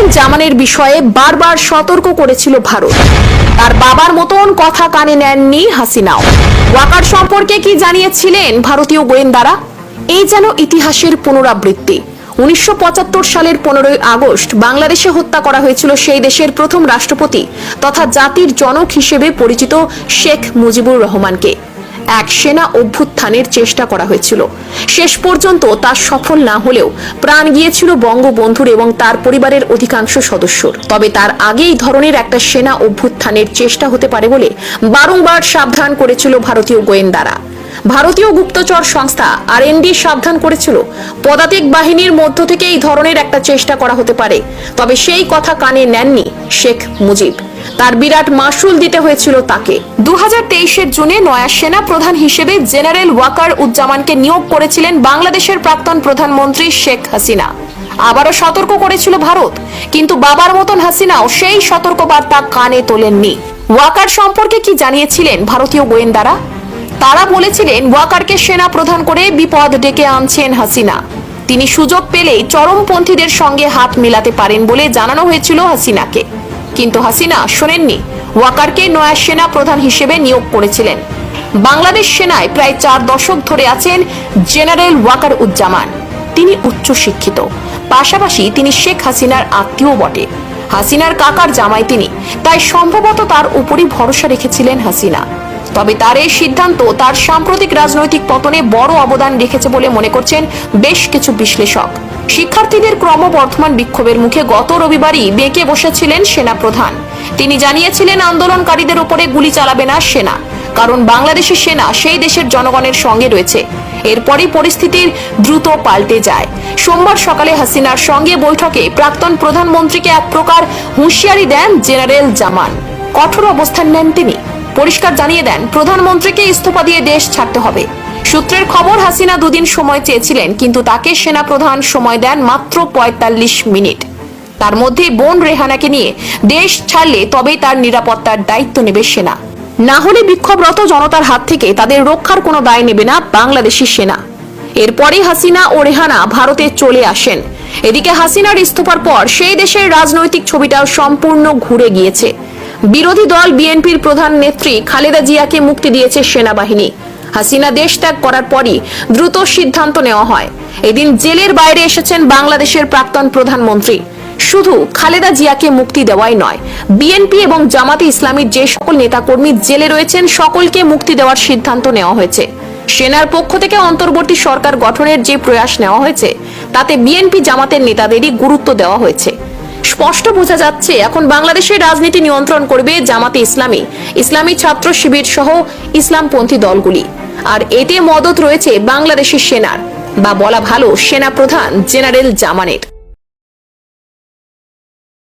General জামানের বিষয়ে বারবার সতর্ক করেছিল ভারত। তার বাবার মতন কথা কানে নেননি হাসিনাও। ওয়াকার সম্পর্কে কি জানিয়েছিলেন ভারতীয় গোয়েন্দারা? এই যেন ইতিহাসের পুনরাবৃত্তি। উনিশশো পঁচাত্তর সালের পনেরোই আগস্ট বাংলাদেশে হত্যা করা হয়েছিল সেই দেশের প্রথম রাষ্ট্রপতি তথা জাতির জনক হিসেবে পরিচিত শেখ মুজিবুর রহমানকে। এক সেনা অভ্যুত্থানের চেষ্টা করা হয়েছিল। শেষ পর্যন্ত তা সফল না হলেও প্রাণ গিয়েছিল বঙ্গবন্ধুর এবং তার পরিবারের অধিকাংশ সদস্যর। তবে তার আগেই ধরনের একটা সেনা অভ্যুত্থানের চেষ্টা হতে পারে বলে বারংবার সাবধান করেছিল ভারতীয় গোয়েন্দারা। ভারতীয় গুপ্তচর সংস্থা আর সাবধান করেছিল। পদাতিক বাহিনীর মধ্য থেকে এই ধরনের একটা চেষ্টা করা হতে পারে। তবে সেই কথা কানে নেননি শেখ মুজিব। তার বিরাট মাসুল দিতে হয়েছিল তাকে। দু হাজার জুনে নয়া সেনা প্রধান হিসেবে জেনারেল ওয়াকার উজ্জামানকে নিয়োগ করেছিলেন বাংলাদেশের প্রাক্তন প্রধানমন্ত্রী শেখ হাসিনা। আবারও সতর্ক করেছিল ভারত। কিন্তু বাবার মতন হাসিনাও সেই সতর্কবার্তা কানে তোলেননি। ওয়াকার সম্পর্কে কি জানিয়েছিলেন ভারতীয় গোয়েন্দারা? তারা বলেছিলেন, ওয়াকারকে সেনা প্রধান করে বিপদ ডেকে আনছেন হাসিনা। তিনি সুযোগ পেলেই চরমপন্থীদের সঙ্গে হাত মিলাতে পারেন বলে জানানো হয়েছিল হাসিনাকে। কিন্তু হাসিনা শোনেননি, ওয়াকারকে নয়া সেনা প্রধান হিসেবে নিয়োগ করেছিলেন। বাংলাদেশ সেনায় প্রায় চার দশক ধরে আছেন জেনারেল ওয়াকার উজ্জামান। তিনি উচ্চ শিক্ষিত পাশাপাশি তিনি শেখ হাসিনার আত্মীয় বটে। হাসিনার কাকার জামাই তিনি, তাই সম্ভবত তার উপরই ভরসা রেখেছিলেন হাসিনা। তবে তার এই সিদ্ধান্ত তার সাম্প্রতিক রাজনৈতিক পতনে বড় অবদান রেখেছে বলে মনে করছেন বেশ কিছু বিশ্লেষক। শিক্ষার্থীদের ক্রমবর্ধমান বিক্ষোভের মুখে গত রবিবারই বেঁকে বসেছিলেন সেনা প্রধান তিনি জানিয়েছিলেন, আন্দোলনকারীদের উপরে গুলি চালাবে না সেনা, কারণ বাংলাদেশের সেনা সেই দেশের জনগণের সঙ্গে রয়েছে। এরপরই পরিস্থিতির দ্রুত পাল্টে যায়। সোমবার সকালে হাসিনার সঙ্গে বৈঠকে প্রাক্তন প্রধানমন্ত্রীকে এক প্রকার হুঁশিয়ারি দেন জেনারেল জামান। কঠোর অবস্থান নেন তিনি। পরিষ্কার জানিয়ে দেন, প্রধানমন্ত্রীকে ইস্তফা দিয়ে দেশ ছাড়তে হবে। সূত্রের খবর, হাসিনা দুদিন সময় চেয়েছিলেন, কিন্তু তাকে সেনা প্রধান সময় দেন মাত্র পঁয়তাল্লিশ মিনিট। তার মধ্যে বোন রেহানাকে নিয়ে দেশ ছাড়লে তবেই তার নিরাপত্তার দায়িত্ব নেবে সেনা। না হলে বিক্ষোভরত জনতার হাত থেকে তাদের রক্ষার কোনো দায় নেবে না বাংলাদেশি সেনা। এরপরে হাসিনা ও রেহানা ভারতে চলে আসেন। এদিকে হাসিনার ইস্তফার পর সেই দেশের রাজনৈতিক ছবিটাও সম্পূর্ণ ঘুরে গিয়েছে। বিরোধী দল বিএনপির প্রধান নেত্রী খালেদা জিয়াকে মুক্তি দিয়েছে সেনাবাহিনী। হাসিনা দেশ ত্যাগ করার পরই দ্রুত সিদ্ধান্ত নেওয়া হয়। এদিন জেলের বাইরে এসেছেন বাংলাদেশের প্রাক্তন প্রধানমন্ত্রী। শুধু খালেদা জিয়াকে মুক্তি দেওয়াই নয়, বিএনপি এবং জামাতে ইসলামীর যে সকল নেতাকর্মী জেলে রয়েছেন, সকলকে মুক্তি দেওয়ার সিদ্ধান্ত নেওয়া হয়েছে। সেনার পক্ষ থেকে অন্তর্বর্তী সরকার গঠনের যে প্রয়াস নেওয়া হয়েছে, তাতে বিএনপি জামাতের নেতাদেরই গুরুত্ব দেওয়া হয়েছে। স্পষ্ট বোঝা যাচ্ছে, এখন বাংলাদেশের রাজনীতি নিয়ন্ত্রণ করবে জামাতে ইসলামী। ইসলামী ছাত্র শিবির সহ ইসলামপন্থী দলগুলি। আর এতে মদত রয়েছে বাংলাদেশের সেনার। বা বলা ভালো সেনা প্রধান জেনারেল জামানের।